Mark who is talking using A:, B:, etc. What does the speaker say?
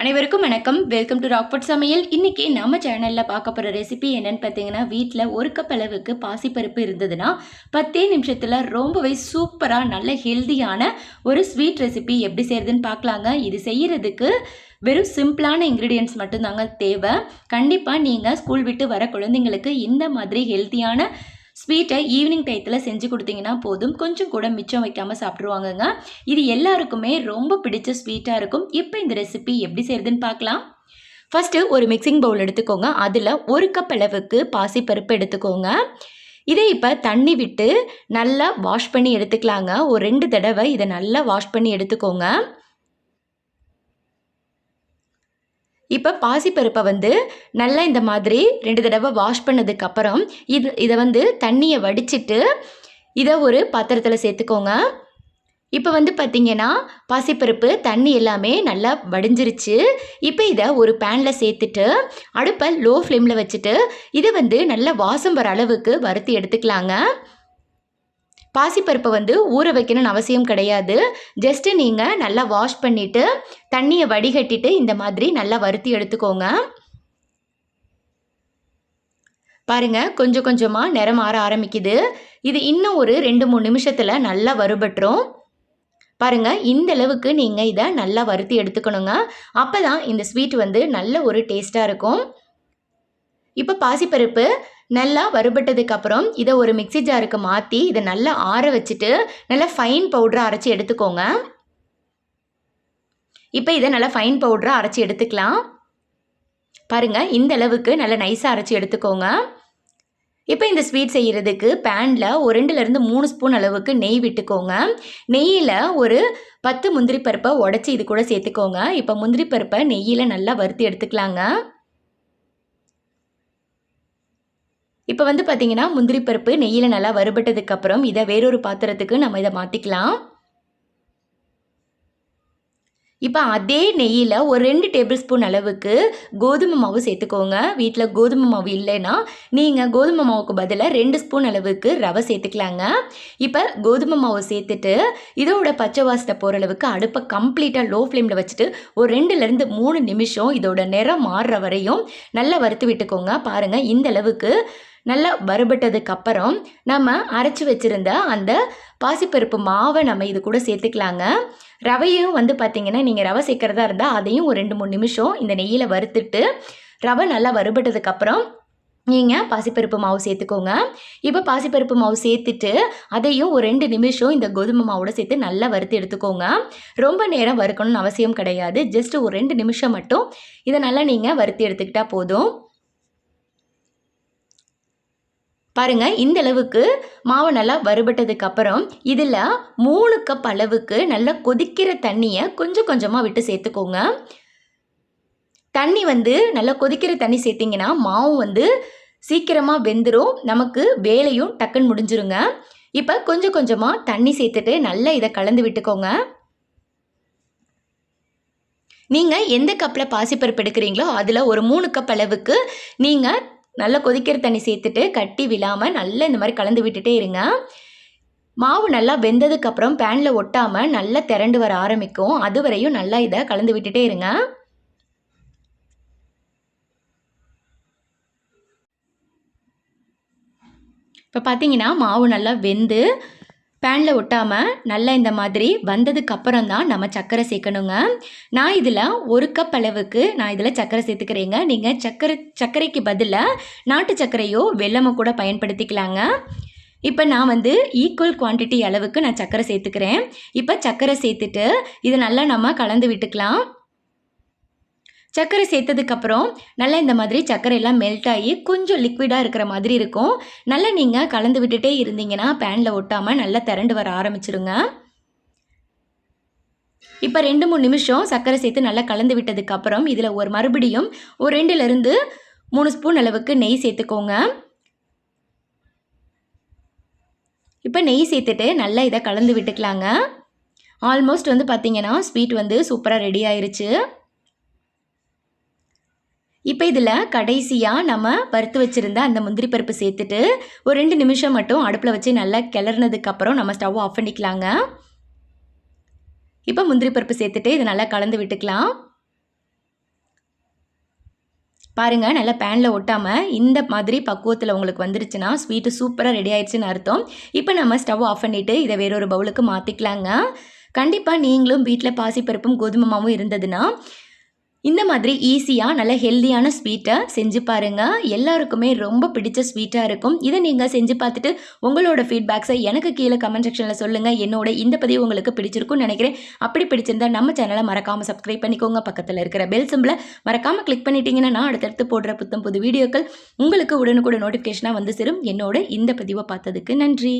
A: அனைவருக்கும் வணக்கம். Welcome to ராக்பட் சமையல். இன்னைக்கு நம்ம சேனலில் பார்க்க போகிற ரெசிபி என்னன்னு பார்த்தீங்கன்னா வீட்டில் ஒரு கப் அளவுக்கு பாசிப்பருப்பு இருந்ததுன்னா பத்தே நிமிஷத்தில் ரொம்பவே சூப்பராக நல்ல ஹெல்தியான ஒரு ஸ்வீட் ரெசிபி எப்படி செய்கிறதுன்னு பார்க்கலாங்க. இது செய்கிறதுக்கு வெறும் சிம்பிளான இன்க்ரீடியன்ட்ஸ் மட்டும்தாங்க தேவை. கண்டிப்பாக நீங்கள் ஸ்கூல் விட்டு வர குழந்தைங்களுக்கு இந்த மாதிரி ஹெல்த்தியான ஸ்வீட்டை ஈவினிங் டயத்தில் செஞ்சு கொடுத்தீங்கன்னா போதும். கொஞ்சம் கூட மிச்சம் வைக்காமல் சாப்பிட்ருவாங்கங்க இது எல்லாருக்குமே ரொம்ப பிடிச்ச ஸ்வீட்டாக இருக்கும். இப்போ இந்த ரெசிபி எப்படி செய்கிறதுன்னு பார்க்கலாம். ஃபஸ்ட்டு ஒரு மிக்சிங் பவுல் எடுத்துக்கோங்க. அதில் ஒரு கப் அளவுக்கு பாசிப்பருப்பு எடுத்துக்கோங்க. இதை இப்போ தண்ணி விட்டு நல்லா வாஷ் பண்ணி எடுத்துக்கலாங்க. ஒரு ரெண்டு தடவை இதை நல்லா வாஷ் பண்ணி எடுத்துக்கோங்க. இப்போ பாசிப்பருப்பை வந்து நல்லா இந்த மாதிரி ரெண்டு தடவை வாஷ் பண்ணதுக்கப்புறம் இது இதை வந்து தண்ணியை வடிச்சிட்டு இதை ஒரு பாத்திரத்தில் சேர்த்துக்கோங்க. இப்போ வந்து பார்த்திங்கன்னா பாசிப்பருப்பு தண்ணி எல்லாமே நல்லா வடிஞ்சிருச்சு. இப்போ இதை ஒரு பேனில் சேர்த்துட்டு அடுப்பை லோ ஃப்ளேமில் வச்சுட்டு இதை வந்து நல்லா வாசம் வர அளவுக்கு வறுத்து எடுத்துக்கலாங்க. பாசிப்பருப்பை வந்து ஊற வைக்கணும்னு அவசியம் கிடையாது. ஜஸ்ட்டு நீங்கள் நல்லா வாஷ் பண்ணிவிட்டு தண்ணியை வடிகட்டிட்டு இந்த மாதிரி நல்லா வறுத்தி எடுத்துக்கோங்க. பாருங்க கொஞ்சம் கொஞ்சமாக நிறம் ஆற ஆரம்பிக்குது. இது இன்னும் ஒரு ரெண்டு மூணு நிமிஷத்தில் நல்லா வறுபட்டுரும். பாருங்கள் இந்த அளவுக்கு நீங்கள் இதை நல்லா வறுத்தி எடுத்துக்கணுங்க. அப்போ தான் இந்த ஸ்வீட் வந்து நல்ல ஒரு டேஸ்ட்டாக இருக்கும். இப்போ பாசிப்பருப்பு நல்லா வறுபட்டதுக்கப்புறம் இதை ஒரு மிக்சி ஜாருக்கு மாற்றி இதை நல்லா ஆற வச்சுட்டு நல்லா ஃபைன் பவுடராக அரைச்சி எடுத்துக்கோங்க. இப்போ இதை நல்லா ஃபைன் பவுடராக அரைச்சி எடுத்துக்கலாம். பாருங்கள் இந்த அளவுக்கு நல்லா நைஸாக அரைச்சி எடுத்துக்கோங்க. இப்போ இந்த ஸ்வீட் செய்கிறதுக்கு பேனில் ஒரு ரெண்டுலேருந்து மூணு ஸ்பூன் அளவுக்கு நெய் விட்டுக்கோங்க. நெய்யில் ஒரு பத்து முந்திரி பருப்பை உடச்சி இது கூட சேர்த்துக்கோங்க. இப்போ முந்திரி பருப்பை நெய்யில் நல்லா வறுத்து எடுத்துக்கலாங்க. இப்போ வந்து பார்த்தீங்கன்னா முந்திரி பருப்பு நெய்யில் நல்லா வறுபட்டதுக்கப்புறம் இதை வேறொரு பாத்திரத்துக்கு நம்ம இதை மாற்றிக்கலாம் இப்போ அதே நெய்யில் ஒரு ரெண்டு டேபிள் ஸ்பூன் அளவுக்கு கோதுமை மாவு சேர்த்துக்கோங்க. வீட்டில் கோதுமை மாவு இல்லைன்னா நீங்கள் கோதுமை மாவுக்கு பதிலாக ரெண்டு ஸ்பூன் அளவுக்கு ரவை சேர்த்துக்கலாங்க. இப்போ கோதுமை மாவு சேர்த்துட்டு இதோட பச்சை வாசத்தை போகிற அளவுக்கு அடுப்பை கம்ப்ளீட்டாக லோ ஃப்ளேமில் வச்சுட்டு ஒரு ரெண்டுலேருந்து மூணு நிமிஷம் இதோட நிறம் மாறுற வரையும் நல்லா வறுத்து விட்டுக்கோங்க. பாருங்கள் இந்த அளவுக்கு நல்லா வறுபட்டதுக்கு அப்புறம் நம்ம அரைச்சி வச்சுருந்த அந்த பாசிப்பருப்பு மாவை நம்ம இது கூட சேர்த்துக்கலாங்க. ரவையும் வந்து பார்த்திங்கன்னா நீங்கள் ரவை சேர்க்குறதா இருந்தால் அதையும் ஒரு ரெண்டு மூணு நிமிஷம் இந்த நெய்யில் வறுத்துட்டு ரவை நல்லா வறுபட்டதுக்கப்புறம் நீங்கள் பாசிப்பருப்பு மாவு சேர்த்துக்கோங்க. இப்போ பாசிப்பருப்பு மாவு சேர்த்துட்டு அதையும் ஒரு ரெண்டு நிமிஷம் இந்த கோதுமை மாவோட சேர்த்து நல்லா வறுத்து எடுத்துக்கோங்க. ரொம்ப நேரம் வறுக்கணும்னு அவசியம் கிடையாது. ஜஸ்ட் ஒரு ரெண்டு நிமிஷம் மட்டும் இதை நல்லா நீங்கள் வறுத்து எடுத்துக்கிட்டால் போதும். பாருங்கள் இந்த அளவுக்கு மாவு நல்லா வறுபட்டதுக்கு அப்புறம் இதில் மூணு கப் அளவுக்கு நல்லா கொதிக்கிற தண்ணியை கொஞ்சம் கொஞ்சமாக விட்டு சேர்த்துக்கோங்க. தண்ணி வந்து நல்லா கொதிக்கிற தண்ணி சேர்த்திங்கன்னா மாவு வந்து சீக்கிரமாக வெந்துடும் நமக்கு வேலையும் டக்குன்னு முடிஞ்சிருங்க. இப்போ கொஞ்சம் கொஞ்சமாக தண்ணி சேர்த்துட்டு நல்லா இதை கலந்து விட்டுக்கோங்க. நீங்கள் எந்த கப்பில் பாசிப்பருப்பு எடுக்கிறீங்களோ அதில் ஒரு மூணு கப் அளவுக்கு நீங்கள் நல்லா கொதிக்கிற தண்ணி சேர்த்துட்டு கட்டி விழாமல் நல்லா இந்த மாதிரி கலந்து விட்டுட்டே இருங்க. மாவு நல்லா வெந்ததுக்கப்புறம் பேனில் ஒட்டாமல் நல்லா திரண்டு வர ஆரம்பிக்கும். அது வரையும் நல்லா இதை கலந்து விட்டுட்டே இருங்க. இப்போ பார்த்தீங்கன்னா மாவு நல்லா வெந்து பேனில் ஒட்டாமல் நல்லா இந்த மாதிரி வந்ததுக்கு அப்புறம் தான் நம்ம சர்க்கரை சேர்க்கணுங்க. நான் இதில் ஒரு கப் அளவுக்கு நான் இதில் சர்க்கரை சேர்த்துக்கிறேங்க. நீங்கள் சர்க்கரை சர்க்கரைக்கு பதிலாக நாட்டு சர்க்கரையோ வெள்ளமோ கூட பயன்படுத்திக்கலாங்க. இப்போ நான் வந்து ஈக்குவல் குவான்டிட்டி அளவுக்கு நான் சர்க்கரை சேர்த்துக்கிறேன். இப்போ சர்க்கரை சேர்த்துட்டு இதை நல்லா நம்ம கலந்து விட்டுக்கலாம். சர்க்கரை சேர்த்ததுக்கப்புறம் நல்லா இந்த மாதிரி சர்க்கரை எல்லாம் மெல்ட் ஆகி கொஞ்சம் லிக்விடாக இருக்கிற மாதிரி இருக்கும். நல்லா நீங்கள் கலந்து விட்டுட்டே இருந்தீங்கன்னா பேனில் ஒட்டாமல் நல்லா திரண்டு வர ஆரம்பிச்சிருங்க. இப்போ ரெண்டு மூணு நிமிஷம் சர்க்கரை சேர்த்து நல்லா கலந்து விட்டதுக்கப்புறம் இதில் ஒரு மறுபடியும் ஒரு ரெண்டுலேருந்து மூணு ஸ்பூன் அளவுக்கு நெய் சேர்த்துக்கோங்க. இப்போ நெய் சேர்த்துட்டு நல்லா இதை கலந்து விட்டுக்கலாங்க. ஆல்மோஸ்ட் வந்து பார்த்திங்கன்னா ஸ்வீட் வந்து சூப்பராக ரெடி ஆயிருச்சு. இப்போ இதில் கடைசியாக நம்ம வறுத்து வச்சுருந்த அந்த முந்திரி பருப்பு சேர்த்துட்டு ஒரு ரெண்டு நிமிஷம் மட்டும் அடுப்பில் வச்சு நல்லா கிளறினதுக்கப்புறம் நம்ம ஸ்டவ் ஆஃப் பண்ணிக்கலாங்க. இப்போ முந்திரி பருப்பு சேர்த்துட்டு இதை நல்லா கலந்து விட்டுக்கலாம். பாருங்கள் நல்லா பேனில் ஒட்டாமல் இந்த மாதிரி பக்குவத்தில் உங்களுக்கு வந்துருச்சுன்னா ஸ்வீட்டு சூப்பராக ரெடி ஆயிடுச்சுன்னு அர்த்தம். இப்போ நம்ம ஸ்டவ் ஆஃப் பண்ணிவிட்டு இதை வேறொரு பவுலுக்கு மாற்றிக்கலாங்க கண்டிப்பாக நீங்களும் வீட்டில் பாசிப்பருப்பும் கோதுமமாவும் இருந்ததுன்னா இந்த மாதிரி ஈஸியாக நல்ல ஹெல்தியான ஸ்வீட்டை செஞ்சு பாருங்கள் எல்லாருக்குமே ரொம்ப பிடிச்ச ஸ்வீட்டாக இருக்கும். இதை நீங்கள் செஞ்சு பார்த்துட்டு உங்களோட ஃபீட்பேக்ஸை எனக்கு கீழே கமெண்ட் செக்ஷனில் சொல்லுங்கள் என்னோட இந்த பதிவு உங்களுக்கு பிடிச்சிருக்கும்னு நினைக்கிறேன். அப்படி பிடிச்சிருந்தா நம்ம சேனலை மறக்காமல் சப்ஸ்கிரைப் பண்ணிக்கோங்க. பக்கத்தில் இருக்கிற பெல் சிம்பிளை மறக்காமல் கிளிக் பண்ணிட்டீங்கன்னா நான் அடுத்தடுத்து போடுற புத்தம் புது வீடியோக்கள் உங்களுக்கு உடனுக்குடன் நோட்டிஃபிகேஷனாக வந்து சேரும். என்னோட இந்த பதிவை பார்த்ததுக்கு நன்றி.